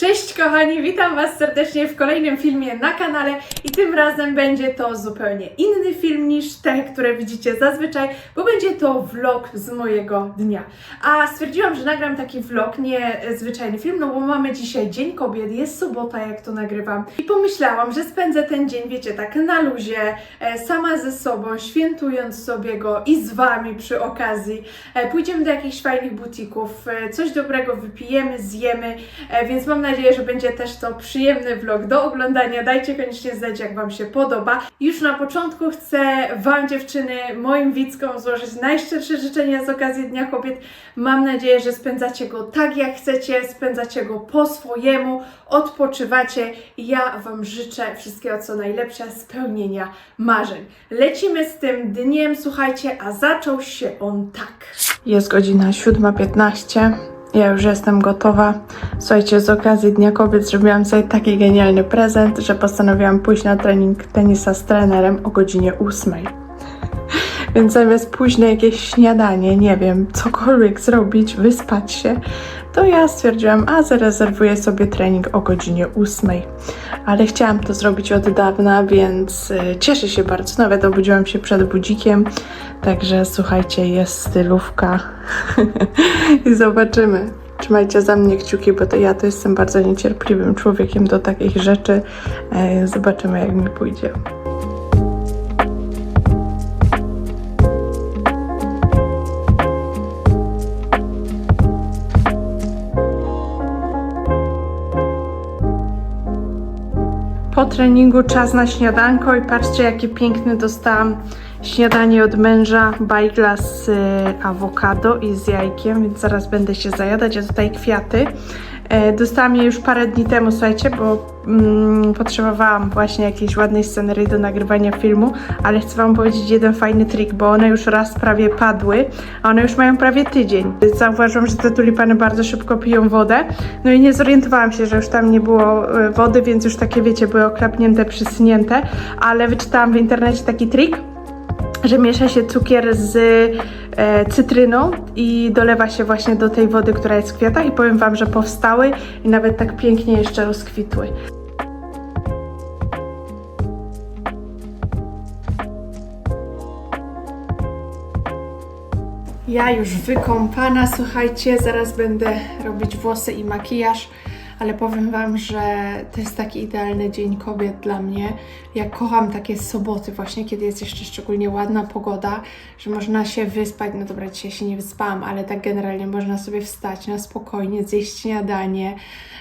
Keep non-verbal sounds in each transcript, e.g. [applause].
Cześć kochani, witam Was serdecznie w kolejnym filmie na kanale i tym razem będzie to zupełnie inny film niż te, które widzicie zazwyczaj, bo będzie to vlog z mojego dnia. A stwierdziłam, że nagram taki vlog, nie zwyczajny film, no bo mamy dzisiaj Dzień Kobiet, jest sobota jak to nagrywam i pomyślałam, że spędzę ten dzień, wiecie, tak na luzie, e, sama ze sobą, świętując sobie go i z Wami przy okazji. E, Pójdziemy do jakichś fajnych butików, e, coś dobrego wypijemy, zjemy, Więc mam nadzieję, że będzie też to przyjemny vlog do oglądania. Dajcie koniecznie znać, jak Wam się podoba. Już na początku chcę Wam, dziewczyny, moim widzkom złożyć najszczersze życzenia z okazji Dnia Kobiet. Mam nadzieję, że spędzacie go tak, jak chcecie, spędzacie go po swojemu, odpoczywacie ja Wam życzę wszystkiego, co najlepsze, spełnienia marzeń. Lecimy z tym dniem, słuchajcie, a zaczął się on tak. Jest godzina 7.15. Ja już jestem gotowa. Słuchajcie, z okazji Dnia Kobiet zrobiłam sobie taki genialny prezent, że postanowiłam pójść na trening tenisa z trenerem o godzinie 8. Więc zamiast pójść na jakieś śniadanie, nie wiem, cokolwiek zrobić, wyspać się, to ja stwierdziłam, a zarezerwuję sobie trening o godzinie 8. Ale chciałam to zrobić od dawna, więc y, cieszę się bardzo. Nawet obudziłam się przed budzikiem, także słuchajcie, jest stylówka [laughs] i zobaczymy. Trzymajcie za mnie kciuki, bo to ja to jestem bardzo niecierpliwym człowiekiem do takich rzeczy. E, Zobaczymy, jak mi pójdzie. Po treningu czas na śniadanko i patrzcie jakie piękne dostałam śniadanie od męża, bajgla z y, awokado i z jajkiem, więc zaraz będę się zajadać, a tutaj kwiaty. E, dostałam je już parę dni temu, słuchajcie, bo mm, potrzebowałam właśnie jakiejś ładnej scenerii do nagrywania filmu, ale chcę Wam powiedzieć jeden fajny trik, bo one już raz prawie padły, a one już mają prawie tydzień. Zauważyłam, że te tulipany bardzo szybko piją wodę, no i nie zorientowałam się, że już tam nie było e, wody, więc już takie, wiecie, były oklapnięte, przysunięte, ale wyczytałam w internecie taki trik, że miesza się cukier z e, cytryną i dolewa się właśnie do tej wody, która jest w kwiatach i powiem Wam, że powstały i nawet tak pięknie jeszcze rozkwitły. Ja już wykąpana, słuchajcie, zaraz będę robić włosy i makijaż, ale powiem Wam, że to jest taki idealny dzień kobiet dla mnie. Ja kocham takie soboty właśnie, kiedy jest jeszcze szczególnie ładna pogoda, że można się wyspać, no dobra, dzisiaj się nie wyspałam, ale tak generalnie można sobie wstać na spokojnie, zjeść śniadanie,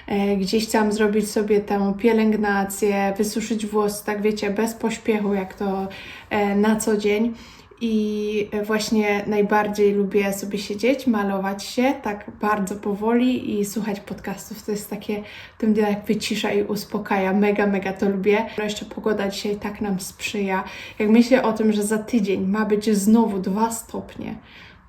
e, gdzieś tam zrobić sobie tę pielęgnację, wysuszyć włosy, tak wiecie, bez pośpiechu, jak to e, na co dzień. I właśnie najbardziej lubię sobie siedzieć, malować się tak bardzo powoli i słuchać podcastów. To jest takie, tym jak wycisza i uspokaja. Mega, mega to lubię. No jeszcze pogoda dzisiaj tak nam sprzyja. Jak myślę o tym, że za tydzień ma być znowu dwa stopnie,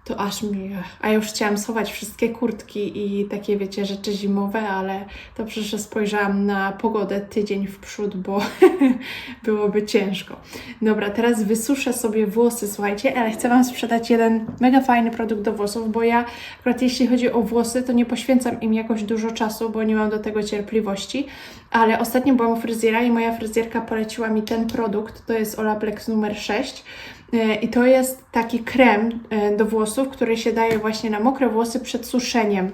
to aż mi. A ja już chciałam schować wszystkie kurtki i takie, wiecie, rzeczy zimowe, ale dobrze, że spojrzałam na pogodę tydzień w przód, bo [laughs] byłoby ciężko. Dobra, teraz wysuszę sobie włosy, słuchajcie, ale chcę Wam sprzedać jeden mega fajny produkt do włosów, bo ja akurat jeśli chodzi o włosy, to nie poświęcam im jakoś dużo czasu, bo nie mam do tego cierpliwości, ale ostatnio byłam u fryzjera i moja fryzjerka poleciła mi ten produkt, to jest Olaplex numer 6. E, I to jest taki krem e, do włosów, który się daje właśnie na mokre włosy przed suszeniem.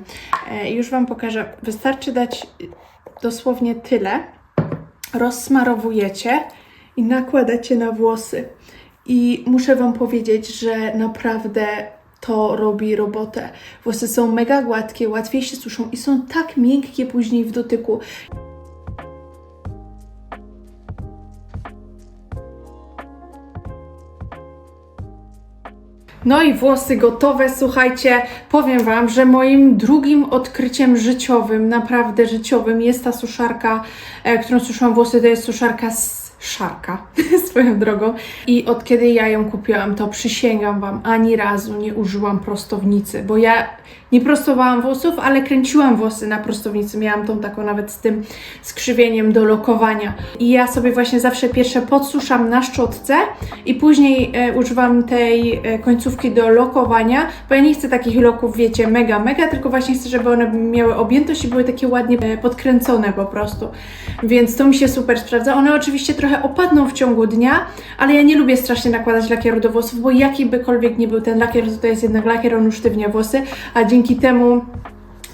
E, Już Wam pokażę. Wystarczy dać dosłownie tyle. Rozsmarowujecie i nakładacie na włosy. I muszę Wam powiedzieć, że naprawdę to robi robotę. Włosy są mega gładkie, łatwiej się suszą i są tak miękkie później w dotyku. No i włosy gotowe, słuchajcie, powiem Wam, że moim drugim odkryciem życiowym, naprawdę życiowym jest ta suszarka, e, którą suszyłam włosy, to jest suszarka z szarka [laughs] swoją drogą. I od kiedy ja ją kupiłam, to przysięgam Wam, ani razu nie użyłam prostownicy, bo ja nie prostowałam włosów, ale kręciłam włosy na prostownicy. Miałam tą taką nawet z tym skrzywieniem do lokowania. I ja sobie właśnie zawsze pierwsze podsuszam na szczotce i później e, używam tej e, końcówki do lokowania, bo ja nie chcę takich loków, wiecie, mega, mega, tylko właśnie chcę, żeby one miały objętość i były takie ładnie e, podkręcone po prostu. Więc to mi się super sprawdza. One oczywiście trochę opadną w ciągu dnia, ale ja nie lubię strasznie nakładać lakieru do włosów, bo jaki bykolwiek nie był ten lakier, to jest jednak lakier, on usztywnia włosy, a dzięki temu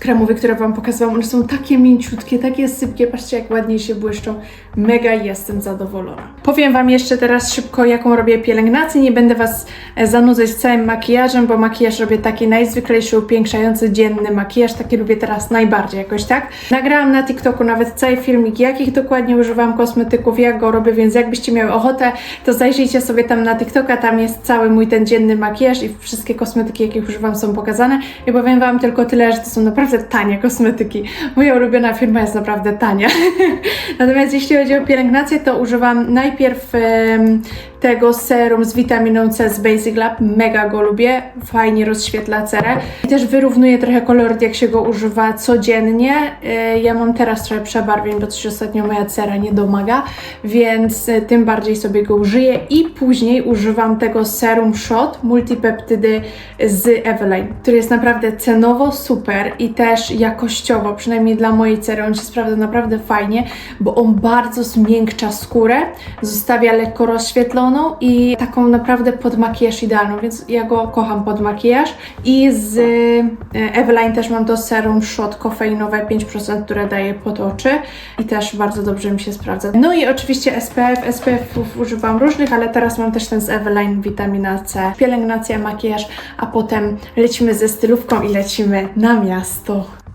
kremowy, które Wam pokazałam, one są takie mięciutkie, takie sypkie, patrzcie jak ładnie się błyszczą. Mega jestem zadowolona. Powiem Wam jeszcze teraz szybko, jaką robię pielęgnację. Nie będę Was e, zanudzać całym makijażem, bo makijaż robię taki najzwyklejszy, upiększający, dzienny makijaż. Taki lubię teraz najbardziej jakoś, tak? Nagrałam na TikToku nawet cały filmik, jakich dokładnie używam kosmetyków, jak go robię, więc jakbyście miały ochotę, to zajrzyjcie sobie tam na TikToka, tam jest cały mój ten dzienny makijaż i wszystkie kosmetyki, jakich używam są pokazane. I powiem Wam tylko tyle, że to są naprawdę tanie kosmetyki. Moja ulubiona firma jest naprawdę tania. [laughs] Natomiast jeśli chodzi o pielęgnację, to używam najpierw em, tego serum z witaminą C z Basic Lab. Mega go lubię, fajnie rozświetla cerę. I też wyrównuje trochę koloryt, jak się go używa codziennie. E, Ja mam teraz trochę przebarwień, bo coś ostatnio moja cera nie domaga, więc e, tym bardziej sobie go użyję. I później używam tego serum shot multipeptydy z Eveline, który jest naprawdę cenowo super i też jakościowo, przynajmniej dla mojej cery, on się sprawdza naprawdę fajnie, bo on bardzo zmiękcza skórę, zostawia lekko rozświetloną i taką naprawdę pod makijaż idealną, więc ja go kocham pod makijaż. I z e, Eveline też mam to serum shot kofeinowe 5%, które daje pod oczy i też bardzo dobrze mi się sprawdza. No i oczywiście SPF, SPF-ów używam różnych, ale teraz mam też ten z Eveline witamina C, pielęgnacja, makijaż, a potem lecimy ze stylówką i lecimy na miasto.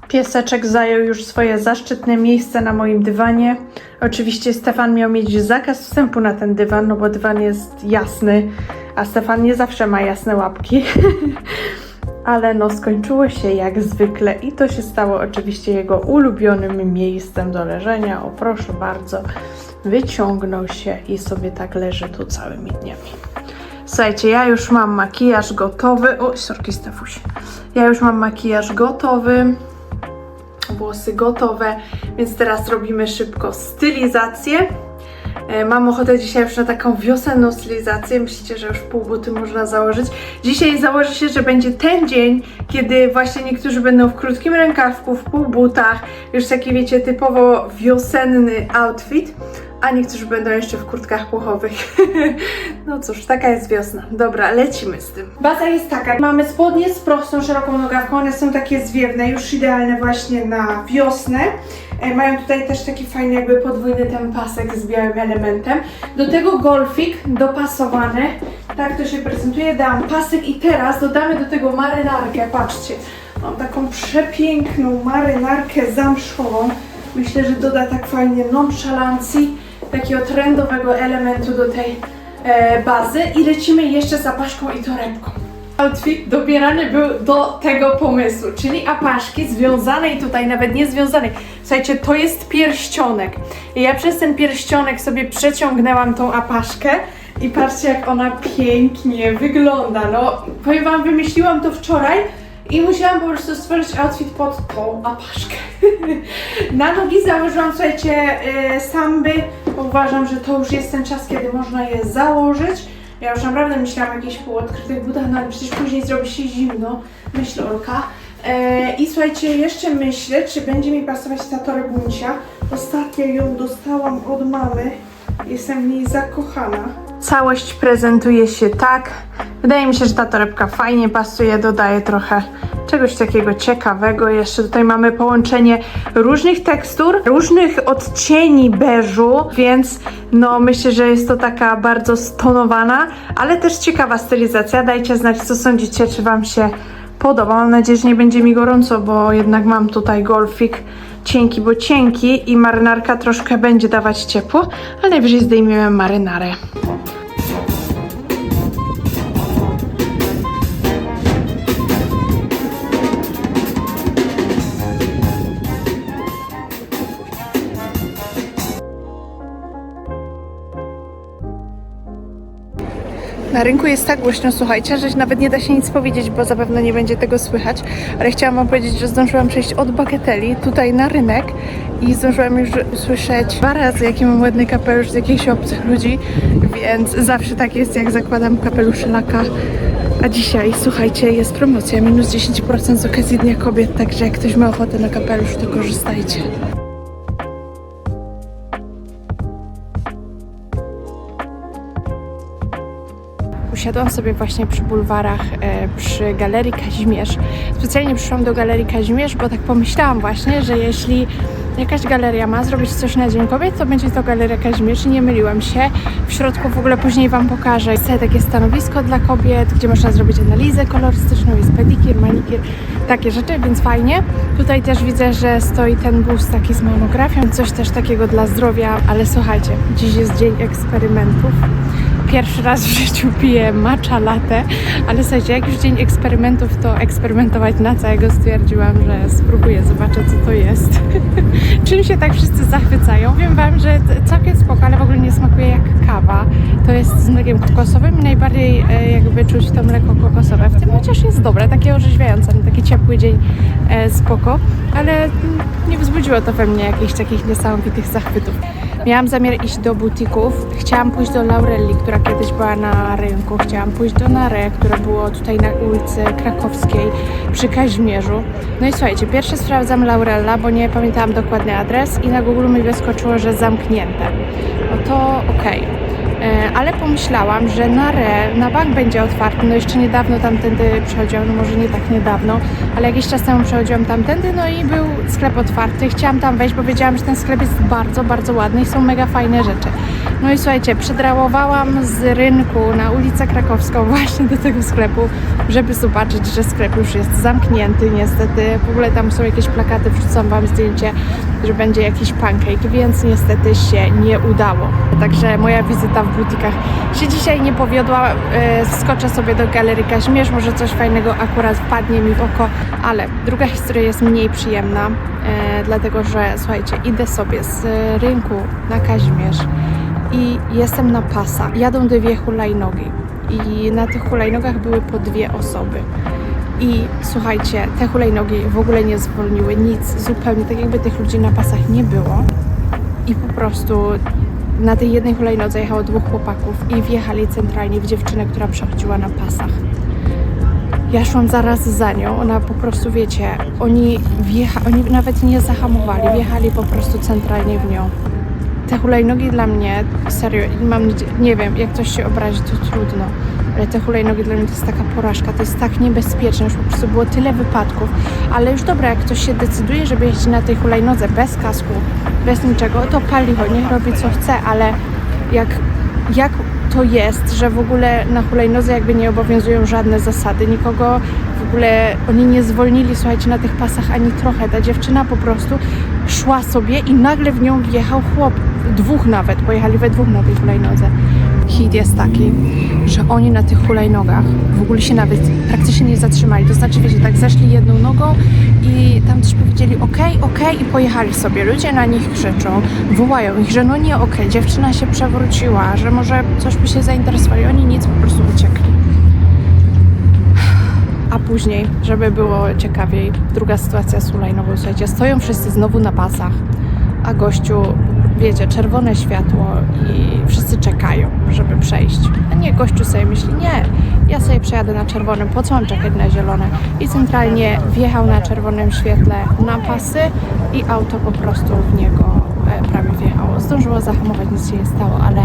Pieseczek zajął już swoje zaszczytne miejsce na moim dywanie. Oczywiście Stefan miał mieć zakaz wstępu na ten dywan, no bo dywan jest jasny, a Stefan nie zawsze ma jasne łapki. [laughs] Ale no skończyło się jak zwykle i to się stało oczywiście jego ulubionym miejscem do leżenia. O proszę bardzo, wyciągnął się i sobie tak leży tu całymi dniami. Słuchajcie, ja już mam makijaż gotowy. O, sorki Stefuś. Ja już mam makijaż gotowy włosy gotowe, więc teraz robimy szybko stylizację. E, Mam ochotę dzisiaj już na taką wiosenną stylizację. Myślicie, że już pół buty można założyć? Dzisiaj założy się, że będzie ten dzień, kiedy właśnie niektórzy będą w krótkim rękawku, w pół butach, już taki wiecie, typowo wiosenny outfit, a niektórzy będą jeszcze w kurtkach puchowych. [laughs] no cóż, taka jest wiosna. Dobra, lecimy z tym. Baza jest taka, mamy spodnie z prostą, szeroką nogawką, one są takie zwiewne, już idealne właśnie na wiosnę. E, Mają tutaj też taki fajny jakby podwójny ten pasek z białym elementem. Do tego golfik dopasowany. Tak to się prezentuje. Dałam pasek i teraz dodamy do tego marynarkę. Patrzcie, mam taką przepiękną marynarkę zamszową. Myślę, że doda tak fajnie nonszalancji, takiego trendowego elementu do tej e, bazy. I lecimy jeszcze z apaszką i torebką. Outfit dobierany był do tego pomysłu, czyli apaszki związanej tutaj, nawet nie związanej. Słuchajcie, to jest pierścionek. I ja przez ten pierścionek sobie przeciągnęłam tą apaszkę i patrzcie jak ona pięknie wygląda. No, powiem wam, wymyśliłam to wczoraj i musiałam po prostu stworzyć outfit pod tą apaszkę. [laughs] Na nogi założyłam, słuchajcie, yy, samby, bo uważam, że to już jest ten czas, kiedy można je założyć. Ja już naprawdę myślałam o jakichś półodkrytych butach, no ale przecież później zrobi się zimno, myśl Olka. E, I słuchajcie, jeszcze myślę, czy będzie mi pasować ta torebuncia. Ostatnio ją dostałam od mamy, jestem w niej zakochana. Całość prezentuje się tak. Wydaje mi się, że ta torebka fajnie pasuje, dodaje trochę czegoś takiego ciekawego. Jeszcze tutaj mamy połączenie różnych tekstur, różnych odcieni beżu, więc no myślę, że jest to taka bardzo stonowana, ale też ciekawa stylizacja. Dajcie znać, co sądzicie, czy Wam się podoba. Mam nadzieję, że nie będzie mi gorąco, bo jednak mam tutaj golfik cienki, bo cienki i marynarka troszkę będzie dawać ciepło, ale najwyżej zdejmiemy marynarę. Na rynku jest tak głośno, słuchajcie, że nawet nie da się nic powiedzieć, bo zapewne nie będzie tego słychać. Ale chciałam wam powiedzieć, że zdążyłam przejść od bagateli tutaj na rynek i zdążyłam już usłyszeć dwa razy, jaki mam ładny kapelusz z jakichś obcych ludzi, więc zawsze tak jest, jak zakładam kapelusz laka. A dzisiaj, słuchajcie, jest promocja minus 10% z okazji Dnia Kobiet, także jak ktoś ma ochotę na kapelusz, to korzystajcie. Usiadłam sobie właśnie przy bulwarach, e, przy Galerii Kazimierz. Specjalnie przyszłam do Galerii Kazimierz, bo tak pomyślałam właśnie, że jeśli jakaś galeria ma zrobić coś na Dzień Kobiet, to będzie to Galeria Kazimierz i nie myliłam się. W środku w ogóle później Wam pokażę. Jest takie stanowisko dla kobiet, gdzie można zrobić analizę kolorystyczną, jest pedikir, manikir, takie rzeczy, więc fajnie. Tutaj też widzę, że stoi ten bus taki z mamografią, coś też takiego dla zdrowia, ale słuchajcie, dziś jest dzień eksperymentów. Pierwszy raz w życiu piję matcha latte, ale słuchajcie, jak już dzień eksperymentów, to eksperymentować na całego stwierdziłam, że spróbuję, zobaczę co to jest. [laughs] Czym się tak wszyscy zachwycają? Wiem Wam, że całkiem spoko, ale w ogóle nie smakuje jak kawa. To jest z mlekiem kokosowym i najbardziej e, jakby czuć to mleko kokosowe. W tym chociaż jest dobre, takie orzeźwiające, na taki ciepły dzień e, spoko, ale mm, nie wzbudziło to we mnie jakichś takich niesamowitych zachwytów. Miałam zamiar iść do butików. Chciałam pójść do Laurelli, która kiedyś była na rynku. Chciałam pójść do Nare, które było tutaj na ulicy Krakowskiej przy Kazimierzu. No i słuchajcie, pierwsze sprawdzam Laurella, bo nie pamiętałam dokładny adres i na Google mi wyskoczyło, że zamknięte. No to okej. E, Ale pomyślałam, że na Re, na bank będzie otwarty. No jeszcze niedawno tamtędy przechodziłam, no może nie tak niedawno, ale jakiś czas temu przechodziłam tamtędy, no i był sklep otwarty. Chciałam tam wejść, bo wiedziałam, że ten sklep jest bardzo, bardzo ładny i są mega fajne rzeczy. No i słuchajcie, przedrałowałam z rynku na ulicę Krakowską [laughs] właśnie do tego sklepu, żeby zobaczyć, że sklep już jest zamknięty niestety. W ogóle tam są jakieś plakaty, wrzucam Wam zdjęcie, że będzie jakiś pancake, więc niestety się nie udało. Także moja wizyta w butikach się dzisiaj nie powiodła. E, Skoczę sobie do Galerii Kazimierz, może coś fajnego akurat wpadnie mi w oko, ale druga historia jest mniej przyjemna, e, dlatego że słuchajcie, idę sobie z rynku na Kazimierz i jestem na pasach. Jadą dwie hulajnogi i na tych hulajnogach były po dwie osoby. I słuchajcie, te hulajnogi w ogóle nie zwolniły, nic, zupełnie, tak jakby tych ludzi na pasach nie było. I po prostu na tej jednej hulajnodze jechało dwóch chłopaków i wjechali centralnie w dziewczynę, która przechodziła na pasach. Ja szłam zaraz za nią, ona po prostu, wiecie, oni, wjecha, oni nawet nie zahamowali, wjechali po prostu centralnie w nią. Te hulajnogi dla mnie, serio, mam nie wiem, jak ktoś się obrazi, to trudno, te hulajnogi dla mnie to jest taka porażka, to jest tak niebezpieczne, już po prostu było tyle wypadków, ale już dobra, jak ktoś się decyduje, żeby jeździć na tej hulajnodze bez kasku, bez niczego, to palicho, niech robi co chce, ale jak, jak to jest, że w ogóle na hulajnodze jakby nie obowiązują żadne zasady, nikogo w ogóle oni nie zwolnili, słuchajcie, na tych pasach ani trochę. Ta dziewczyna po prostu szła sobie i nagle w nią wjechał chłop, dwóch nawet, pojechali we dwóch na tej hulajnodze. Hit jest taki, że oni na tych hulajnogach w ogóle się nawet praktycznie nie zatrzymali. To znaczy, wiecie, tak zeszli jedną nogą i tam też powiedzieli okej, okej i pojechali sobie. Ludzie na nich krzyczą, wołają ich, że no nie okej, dziewczyna się przewróciła, że może coś by się zainteresowali. Oni nic, po prostu uciekli. A później, żeby było ciekawiej, druga sytuacja z hulajnogą, słuchajcie, stoją wszyscy znowu na pasach, a gościu, wiecie, czerwone światło i wszyscy czekają, żeby przejść. A nie, gościu sobie myśli, nie, ja sobie przejadę na czerwonym, po co mam czekać na zielone? I centralnie wjechał na czerwonym świetle na pasy i auto po prostu w niego e, prawie wjechało. Zdążyło zahamować, nic się nie stało, ale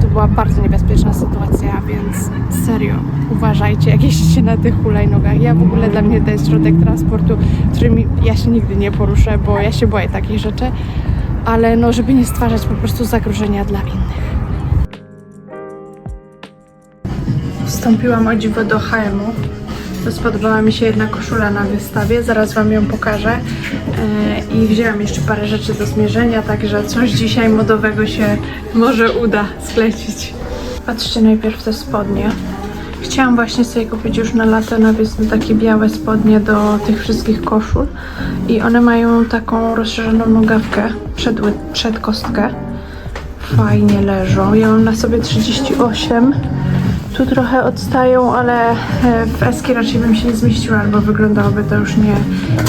to była bardzo niebezpieczna sytuacja, więc serio, uważajcie, jak jeździcie na tych hulajnogach. Ja w ogóle dla mnie to jest środek transportu, którym ja się nigdy nie poruszę, bo ja się boję takich rzeczy, ale no, żeby nie stwarzać po prostu zagrożenia dla innych. Wstąpiłam o dziwo do HM-u. Spodobała mi się jedna koszula na wystawie, zaraz Wam ją pokażę. E, I wzięłam jeszcze parę rzeczy do zmierzenia, także coś dzisiaj modowego się może uda sklecić. Patrzcie najpierw te spodnie. Chciałam właśnie sobie kupić już na lato na wiosnę takie białe spodnie do tych wszystkich koszul i one mają taką rozszerzoną nogawkę przed, przed kostkę. Fajnie leżą. Ja mam na sobie 38 Tu trochę odstają, ale e, w eski raczej bym się nie zmieściła, albo wyglądałoby to już nie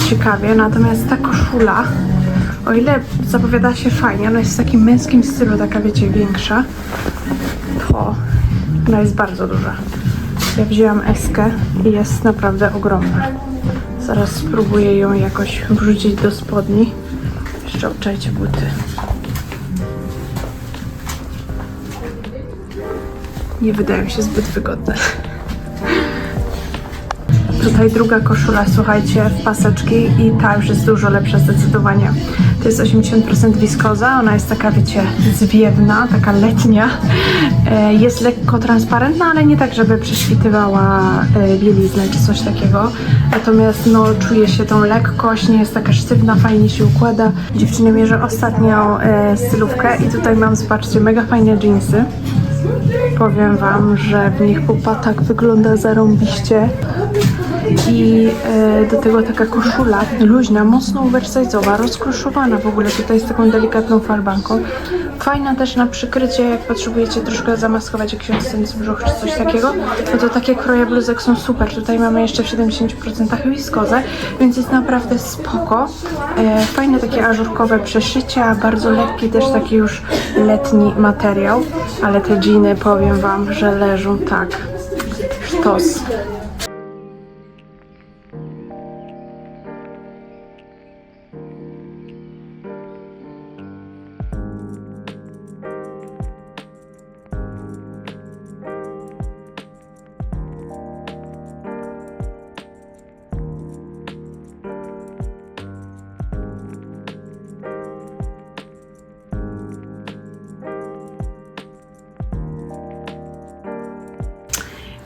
ciekawie. Natomiast ta koszula, o ile zapowiada się fajnie, ona jest w takim męskim stylu, taka wiecie, większa, to ona jest bardzo duża. Ja wzięłam eskę i jest naprawdę ogromna. Zaraz spróbuję ją jakoś wrzucić do spodni. Jeszcze obczajcie buty. Nie wydają się zbyt wygodne. Tutaj druga koszula, słuchajcie, w paseczki i ta już jest dużo lepsza zdecydowanie. To jest 80% wiskoza, ona jest taka, wiecie, zwiewna, taka letnia. E, Jest lekko transparentna, ale nie tak, żeby prześwitywała e, bieliznę czy coś takiego. Natomiast no, czuje się tą lekkość, nie jest taka sztywna, fajnie się układa. Dziewczyny mierzę ostatnią e, stylówkę i tutaj mam, zobaczcie, mega fajne jeansy. Powiem Wam, że w nich pupa tak wygląda zarąbiście. I e, do tego taka koszula luźna, mocno oversize'owa, rozkruszowana w ogóle tutaj z taką delikatną farbanką. Fajna też na przykrycie, jak potrzebujecie troszkę zamaskować jakiś odstęp brzuch czy coś takiego, no to takie kroje bluzek są super. Tutaj mamy jeszcze w 70% wiskozę, więc jest naprawdę spoko. E, fajne takie ażurkowe przeszycia, bardzo lekki też taki już letni materiał, ale te dżiny powiem Wam, że leżą tak sztos.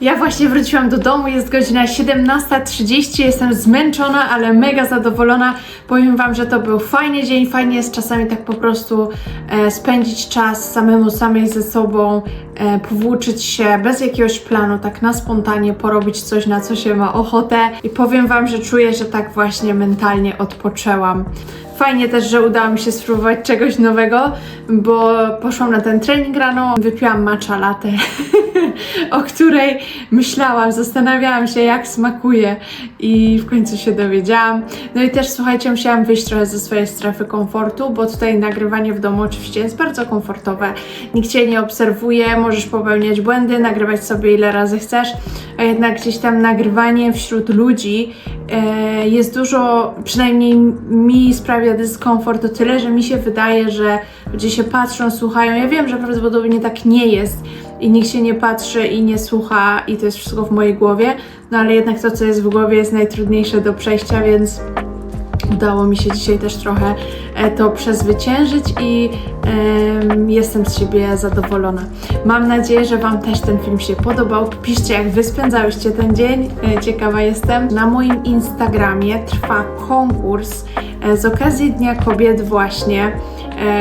Ja właśnie wróciłam do domu, jest godzina 17.30, jestem zmęczona, ale mega zadowolona. Powiem Wam, że to był fajny dzień, fajnie jest czasami tak po prostu e, spędzić czas samemu, samej ze sobą, e, powłóczyć się bez jakiegoś planu, tak na spontanie porobić coś, na co się ma ochotę. I powiem Wam, że czuję, że tak właśnie mentalnie odpoczęłam. Fajnie też, że udało mi się spróbować czegoś nowego, bo poszłam na ten trening rano, wypiłam matcha latte, [laughs] o której myślałam, zastanawiałam się jak smakuje i w końcu się dowiedziałam. No i też słuchajcie, musiałam wyjść trochę ze swojej strefy komfortu, bo tutaj nagrywanie w domu oczywiście jest bardzo komfortowe. Nikt Cię nie obserwuje, możesz popełniać błędy, nagrywać sobie ile razy chcesz, a jednak gdzieś tam nagrywanie wśród ludzi e, jest dużo, przynajmniej mi sprawia dyskomfort o tyle, że mi się wydaje, że ludzie się patrzą, słuchają. Ja wiem, że prawdopodobnie tak nie jest i nikt się nie patrzy i nie słucha i to jest wszystko w mojej głowie, no ale jednak to, co jest w głowie jest najtrudniejsze do przejścia, więc udało mi się dzisiaj też trochę e, to przezwyciężyć i em, jestem z siebie zadowolona. Mam nadzieję, że Wam też ten film się podobał. Piszcie, jak Wy spędzałyście ten dzień. E, Ciekawa jestem. Na moim Instagramie trwa konkurs e, z okazji Dnia Kobiet właśnie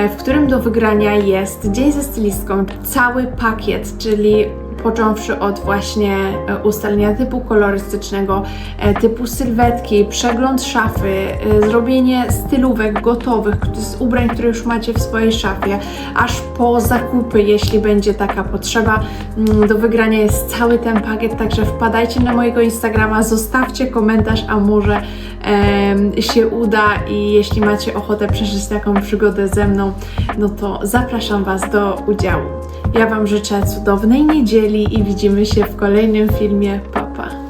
w którym do wygrania jest dzień ze stylistką, cały pakiet, czyli począwszy od właśnie e, ustalenia typu kolorystycznego, e, typu sylwetki, przegląd szafy, e, zrobienie stylówek gotowych z ubrań, które już macie w swojej szafie, aż po zakupy, jeśli będzie taka potrzeba. Mm, Do wygrania jest cały ten pakiet, także wpadajcie na mojego Instagrama, zostawcie komentarz, a może się uda i jeśli macie ochotę przeżyć taką przygodę ze mną, no to zapraszam Was do udziału. Ja Wam życzę cudownej niedzieli i widzimy się w kolejnym filmie. Papa. Pa.